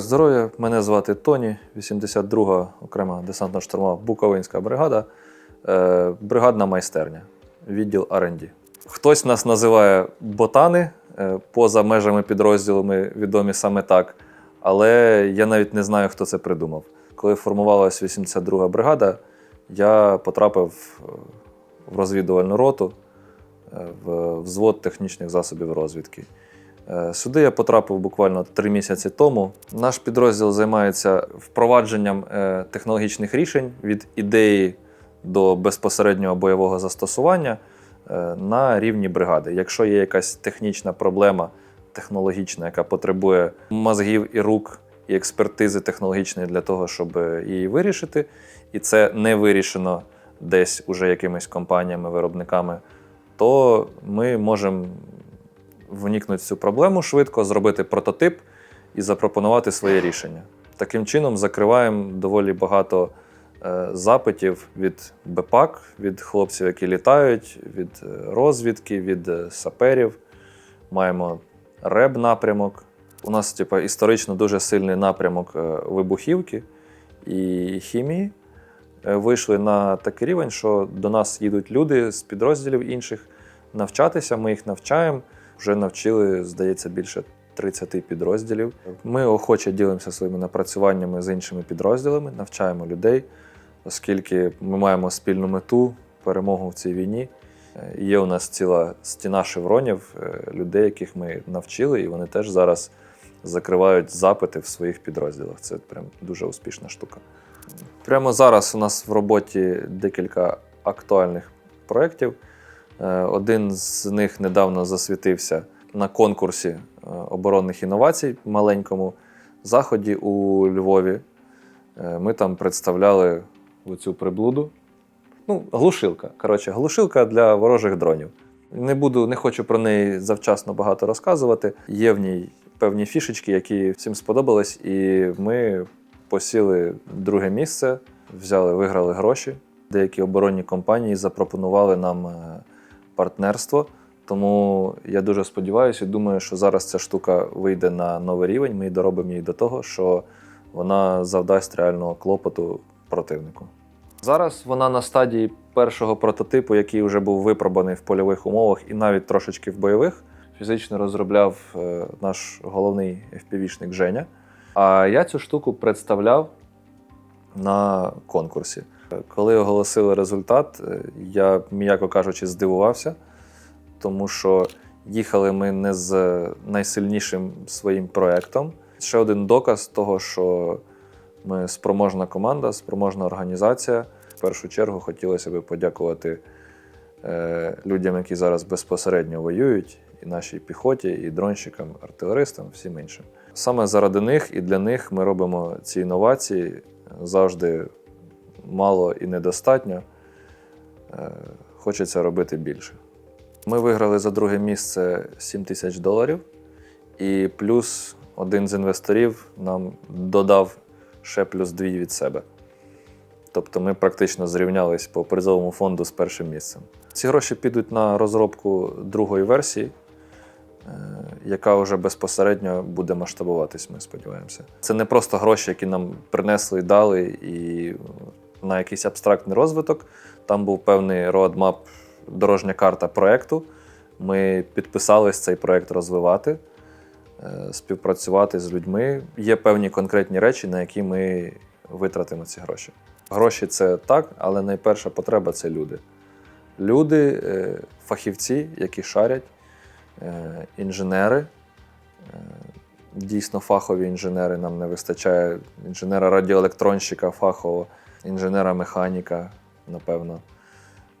здоров'я. Мене звати Тоні, 82-га окрема десантно-штурмова Буковинська бригада, е, бригадна майстерня, відділ R&D. Хтось нас називає ботани, е, поза межами підрозділу відомі саме так. Але я навіть не знаю, хто це придумав. Коли формувалася 82-га бригада, я потрапив е, в розвідувальну роту, в взвод технічних засобів розвідки. Е, Сюди я потрапив буквально три місяці тому. Наш підрозділ займається впровадженням е, технологічних рішень від ідеї до безпосереднього бойового застосування е, на рівні бригади. Якщо є якась технічна проблема, технологічна, яка потребує мозгів і рук і експертизи технологічної для того, щоб її вирішити, і це не вирішено десь уже якимись компаніями, виробниками, то ми можемо вникнути в цю проблему швидко, зробити прототип і запропонувати своє рішення. Таким чином закриваємо доволі багато е, запитів від БПАК, від хлопців, які літають, від е, розвідки, від е, саперів. Маємо реб напрямок. У нас, типу, історично дуже сильний напрямок вибухівки і хімії. Вийшли на такий рівень, що до нас їдуть люди з підрозділів інших навчатися. Ми їх навчаємо. Вже навчили, здається, більше 30 підрозділів. Ми охоче ділимося своїми напрацюваннями з іншими підрозділами, навчаємо людей, оскільки ми маємо спільну мету перемогу в цій війні. Е, Є у нас ціла стіна шевронів, е, людей, яких ми навчили, і вони теж зараз закривають запити в своїх підрозділах. Це прям дуже успішна штука. Прямо зараз у нас в роботі декілька актуальних проєктів. Е, Один з них недавно засвітився на конкурсі е, оборонних інновацій маленькому заході у Львові. Е, Ми там представляли оцю приблуду. Ну, глушилка. Коротше, глушилка для ворожих дронів. Не буду, не хочу про неї завчасно багато розказувати. Є в ній певні фішечки, які всім сподобались, і ми посіли друге місце, взяли, виграли гроші. Деякі оборонні компанії запропонували нам партнерство. Тому я дуже сподіваюся і думаю, що зараз ця штука вийде на новий рівень. Ми доробимо її до того, що вона завдасть реального клопоту противнику. Зараз вона на стадії першого прототипу, який вже був випробаний в польових умовах і навіть трошечки в бойових. Фізично розробляв е, наш головний FPV-шник Женя. А я цю штуку представляв на конкурсі. Коли оголосили результат, е, я, м'яко кажучи, здивувався, тому що їхали ми не з найсильнішим своїм проєктом. Ще один доказ того, що ми спроможна команда, спроможна організація. В першу чергу хотілося б подякувати е, людям, які зараз безпосередньо воюють, і нашій піхоті, і дронщикам, артилеристам, всім іншим. Саме заради них і для них ми робимо ці інновації завжди мало і недостатньо. Е, Хочеться робити більше. Ми виграли за друге місце 7 тисяч доларів, і плюс один з інвесторів нам додав ще плюс дві від себе. Тобто ми практично зрівнялись по призовому фонду з першим місцем. Ці гроші підуть на розробку другої версії, е, яка вже безпосередньо буде масштабуватись, ми сподіваємося. Це не просто гроші, які нам принесли і дали, і на якийсь абстрактний розвиток. Там був певний роадмап, дорожня карта проєкту. Ми підписались цей проєкт розвивати, е, співпрацювати з людьми. Є певні конкретні речі, на які ми витратимо ці гроші. Гроші це так, але найперша потреба це люди. Люди, е, фахівці, які шарять, е, інженери. Дійсно, фахові інженери нам не вистачає інженера радіоелектронщика фахово, інженера-механіка, напевно,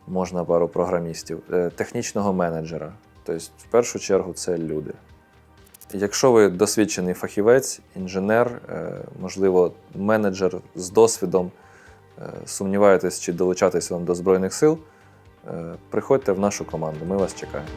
можна пару програмістів, Е, технічного менеджера. Тобто, в першу чергу, це люди. Якщо ви досвідчений фахівець, інженер, е, можливо, менеджер з досвідом, е, сумніваєтесь, чи долучатись вам до Збройних сил, приходьте в нашу команду, ми вас чекаємо.